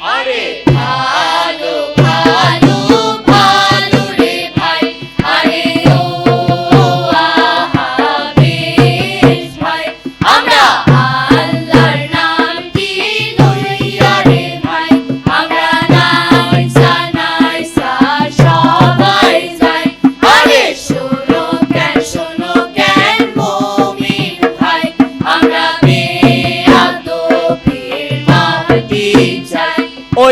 ஆடே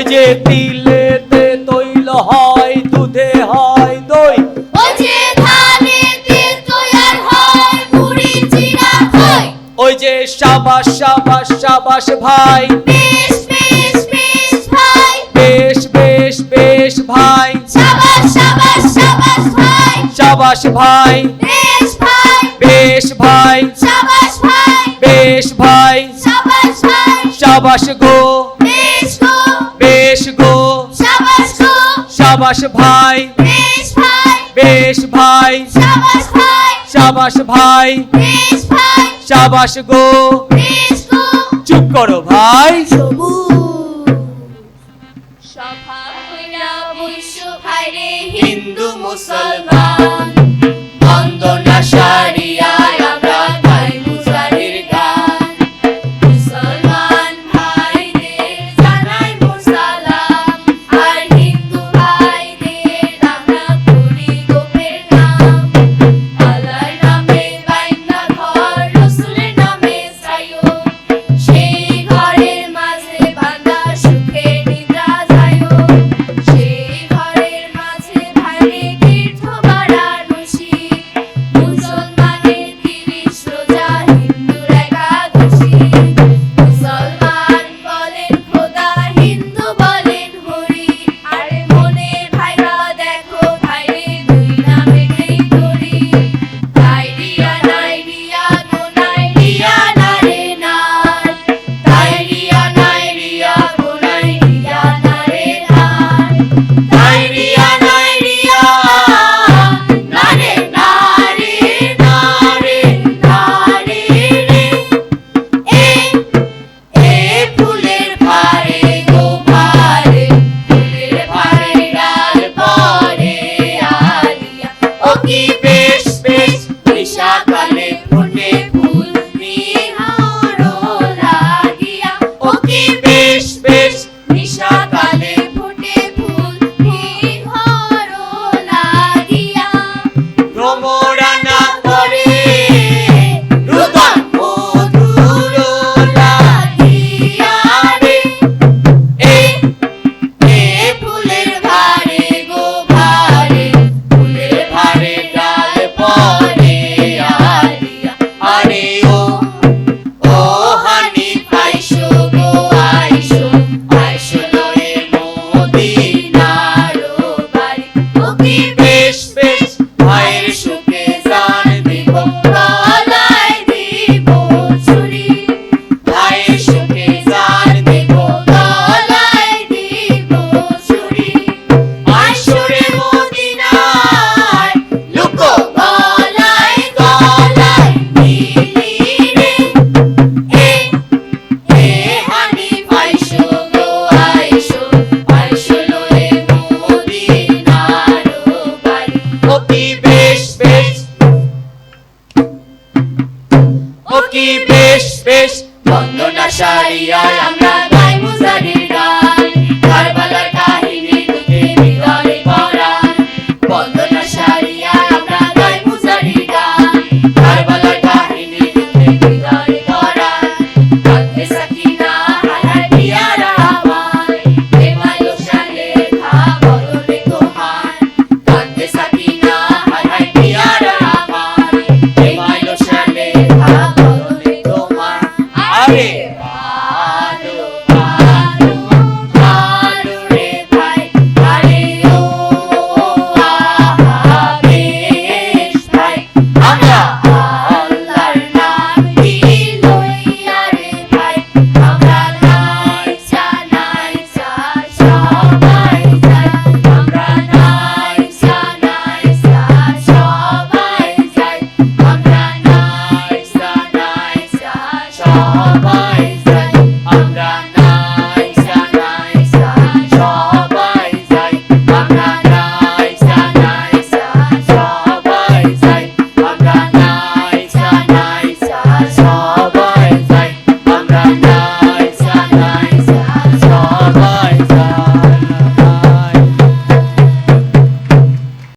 যে তিলেতে তৈল হয় দুধে হয় দই। ওই যে ধানেতে তৈয়ার হয় মুড়ি চিরা হয় ওই যে সাবাস সাবাস সাবাস ভাই। বেশ বেশ বেশ ভাই। বেশ বেশ বেশ ভাই। সাবাস সাবাস সাবাস ভাই। সাবাস ভাই। বেশ ভাই। বেশ ভাই। সাবাস ভাই। বেশ ভাই। সাবাস ভাই। সাবাস গো। সাবাস ভাই। বেশ ভাই। বেশ ভাই। সাবাস ভাই। সাবাস ভাই। বেশ ভাই। সাবাস গো। বেশ গো। চুপ করো ভাই। হিন্দু মুসলমান।